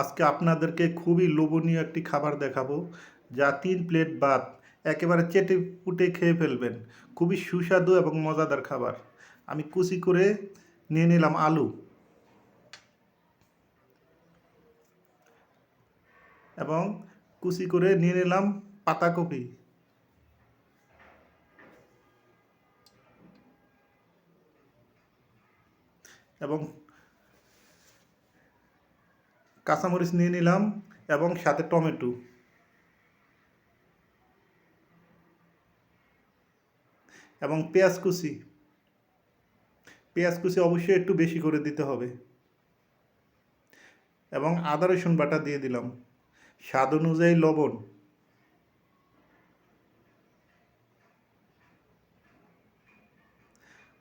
আজকে আপনাদেরকে খুবই লোভনীয় একটি খাবার দেখাবো, যা তিন প্লেট ভাত, একেবারে চেটে পুটে খেয়ে ফেলবেন। খুবই সুস্বাদু এবং মজাদার খাবার। আমি কুচি করে নিয়ে নিলাম আলু। এবং কুচি করে নিয়ে নিলাম পাতাকপি। এবং কাঁচামরিচ নিয়ে নিলাম এবং সাথে টমেটো। এবং পেঁয়াজ কুচি। পেঁয়াজ কুচি অবশ্যই একটু বেশি করে দিতে হবে। এবং আদা, রসুন বাটা দিয়ে দিলাম। স্বাদ অনুযায়ী লবণ।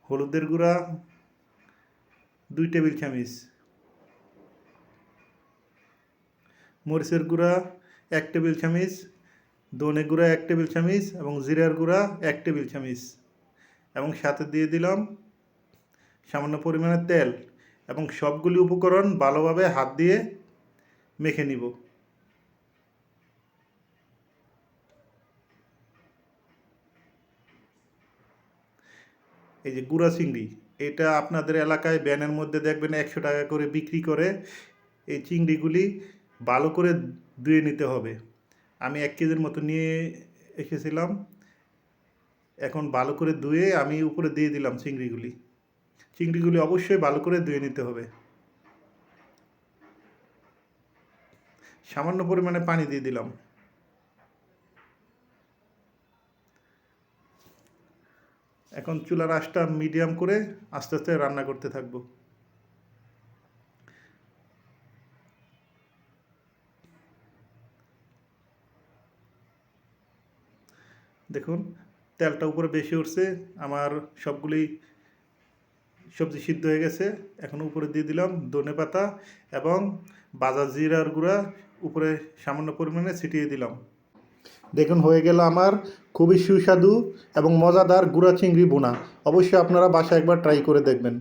হলুদের গুঁড়া, দুই টেবিল চামচ। মরিচের গুঁড়া, এক টেবিল চামচ, ধনে গুঁড়া, এক টেবিল চামচ এবং জিরার গুঁড়া, এক টেবিল চামচ এবং সাথে দিয়ে দিলাম সামান্য পরিমাণে তেল এবং সবগুলি উপকরণ ভালোভাবে হাত দিয়ে মেখে নিব। এই যে গুঁড়া চিংড়ি, এটা আপনাদের এলাকায় ব্যানের মধ্যে দেখবেন একশো টাকা করে বিক্রি করে। এই চিংড়িগুলি ভালো করে ধুয়ে নিতে হবে। আমি এক কেজির মতো নিয়ে এসেছিলাম। এখন ভালো করে ধুয়ে আমি উপরে দিয়ে দিলাম চিংড়িগুলি। চিংড়িগুলি অবশ্যই ভালো করে ধুয়ে নিতে হবে। সামান্য পরিমাণে পানি দিয়ে দিলাম। এখন চুলার আঁচটা মিডিয়াম করে আস্তে আস্তে রান্না করতে থাকব। দেখুন, তেলটা উপরে বেশি উঠছে, আমার সবগুলি সবজি সিদ্ধ হয়ে গেছে। এখন উপরে দিয়ে দিলাম ধনে পাতা এবং বাজার জিরার গুঁড়া উপরে সামান্য পরিমাণে ছিটিয়ে দিলাম। দেখুন, হয়ে গেল আমার খুবই সুস্বাদু এবং মজাদার গুঁড়া চিংড়ি বোনা অবশ্যই আপনারা বাসায় একবার ট্রাই করে দেখবেন।